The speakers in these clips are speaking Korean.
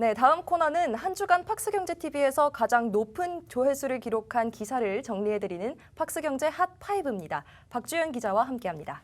네, 다음 코너는 한 주간 팍스경제TV에서 가장 높은 조회수를 기록한 기사를 정리해드리는 팍스경제 핫5입니다. 박주연 기자와 함께합니다.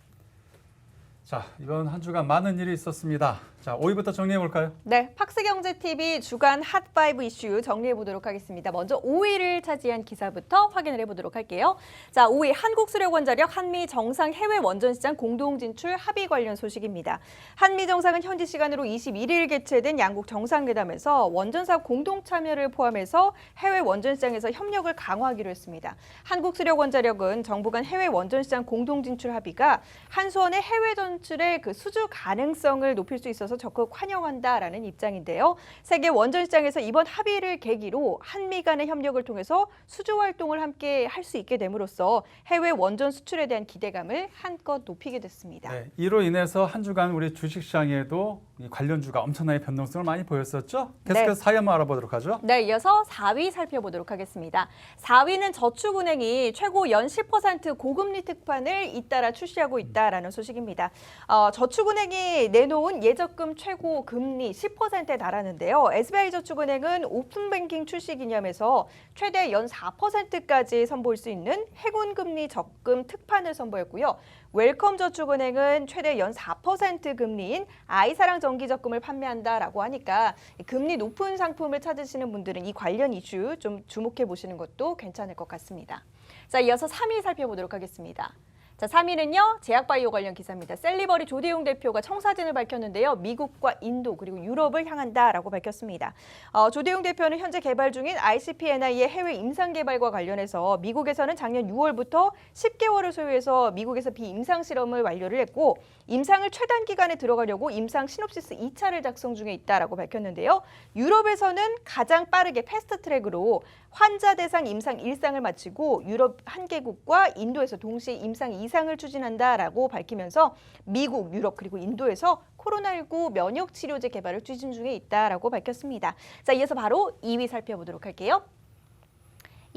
자, 이번 한 주간 많은 일이 있었습니다. 자, 5위부터 정리해 볼까요? 네, 팍스경제TV 주간 핫5 이슈 정리해 보도록 하겠습니다. 먼저 5위를 차지한 기사부터 확인을 해보도록 할게요. 자, 5위 한국수력원자력 한미 정상 해외 원전시장 공동 진출 합의 관련 소식입니다. 한미 정상은 현지 시간으로 21일 개최된 양국 정상회담에서 원전사 공동 참여를 포함해서 해외 원전시장에서 협력을 강화하기로 했습니다. 한국수력원자력은 정부 간 해외 원전시장 공동 진출 합의가 한수원의 해외 전 출의 그 수주 가능성을 높일 수 있어서 적극 환영한다라는 입장인데요. 세계 원전 시장에서 이번 합의를 계기로 한미 간의 협력을 통해서 수주 활동을 함께 할 수 있게 됨으로써 해외 원전 수출에 대한 기대감을 한껏 높이게 됐습니다. 네, 이로 인해서 한 주간 우리 주식시장에도 이 관련주가 엄청나게 변동성을 많이 보였었죠. 계속해서 네. 사위 한번 알아보도록 하죠. 네, 이어서 4위 살펴보도록 하겠습니다. 4위는 저축은행이 최고 연 10% 고금리 특판을 잇따라 출시하고 있다라는 소식입니다. 어, 저축은행이 내놓은 예적금 최고 금리 10%에 달하는데요. SBI저축은행은 오픈뱅킹 출시 기념해서 최대 연 4%까지 선보일 수 있는 해군 금리 적금 특판을 선보였고요. 웰컴저축은행은 최대 연 4% 금리인 아이사랑 정기적금을 판매한다라고 하니까 금리 높은 상품을 찾으시는 분들은 이 관련 이슈 좀 주목해 보시는 것도 괜찮을 것 같습니다. 자, 이어서 3위 살펴보도록 하겠습니다. 자, 3위는요. 제약바이오 관련 기사입니다. 셀리버리 조대용 대표가 청사진을 밝혔는데요. 미국과 인도 그리고 유럽을 향한다라고 밝혔습니다. 어, 조대용 대표는 현재 개발 중인 ICP-NI의 해외 임상 개발과 관련해서 미국에서는 작년 6월부터 10개월을 소요해서 미국에서 비임상 실험을 완료를 했고 임상을 최단 기간에 들어가려고 임상 시놉시스 2차를 작성 중에 있다라고 밝혔는데요. 유럽에서는 가장 빠르게 패스트 트랙으로 환자 대상 임상 1상을 마치고 유럽 한 개국과 인도에서 동시에 임상 2 상을 추진한다라고 밝히면서 미국, 유럽 그리고 인도에서 코로나19 면역 치료제 개발을 추진 중에 있다라고 밝혔습니다. 자, 이어서 바로 2위 살펴보도록 할게요.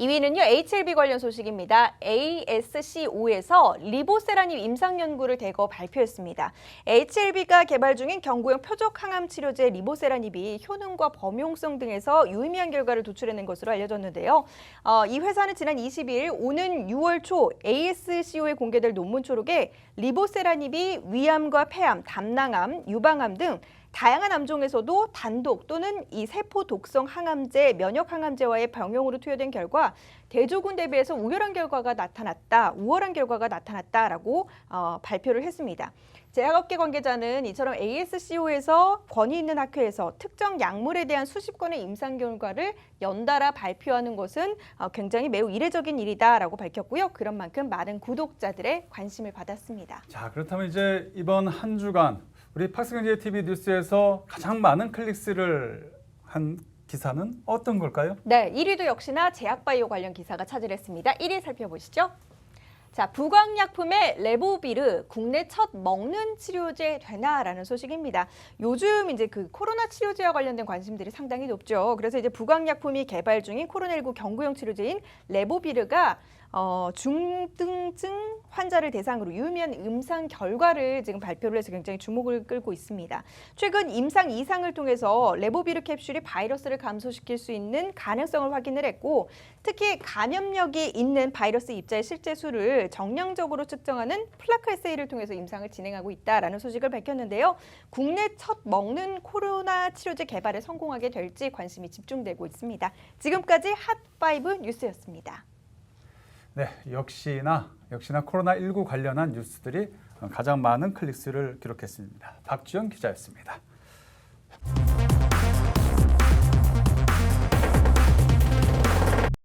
2위는요 HLB 관련 소식입니다. ASCO에서 리보세라님 임상 연구를 대거 발표했습니다. HLB가 개발 중인 경구용 표적 항암 치료제 리보세라닙이 효능과 범용성 등에서 유의미한 결과를 도출해낸 것으로 알려졌는데요. 어, 이 회사는 지난 22일 오는 6월 초 ASCO에 공개될 논문 초록에 리보세라닙이 위암과 폐암, 담낭암, 유방암 등 다양한 암종에서도 단독 또는 이 세포 독성 항암제, 면역 항암제와의 병용으로 투여된 결과 대조군 대비해서 우열한 결과가 나타났다, 우월한 결과가 나타났다라고 어, 발표를 했습니다. 제약업계 관계자는 이처럼 ASCO에서 권위 있는 학회에서 특정 약물에 대한 수십 건의 임상 결과를 연달아 발표하는 것은 어, 굉장히 매우 이례적인 일이다라고 밝혔고요. 그런 만큼 많은 구독자들의 관심을 받았습니다. 자, 그렇다면 이제 이번 한 주간 우리 팍스경제 TV 뉴스에서 가장 많은 클릭수를 한 기사는 어떤 걸까요? 네, 1위도 역시나 제약바이오 관련 기사가 차지했습니다. 1위 살펴보시죠. 자, 부광약품의 레보비르 국내 첫 먹는 치료제 되나라는 소식입니다. 요즘 이제 그 코로나 치료제와 관련된 관심들이 상당히 높죠. 그래서 이제 부광약품이 개발 중인 코로나19 경구용 치료제인 레보비르가 어, 중등증 환자를 대상으로 유의미한 임상 결과를 지금 발표를 해서 굉장히 주목을 끌고 있습니다. 최근 임상 이상을 통해서 레보비르 캡슐이 바이러스를 감소시킬 수 있는 가능성을 확인을 했고 특히 감염력이 있는 바이러스 입자의 실제 수를 정량적으로 측정하는 플라크 에세이를 통해서 임상을 진행하고 있다라는 소식을 밝혔는데요. 국내 첫 먹는 코로나 치료제 개발에 성공하게 될지 관심이 집중되고 있습니다. 지금까지 핫5 뉴스였습니다. 네, 역시나 역시나 코로나 19 관련한 뉴스들이 가장 많은 클릭수를 기록했습니다. 박지현 기자였습니다.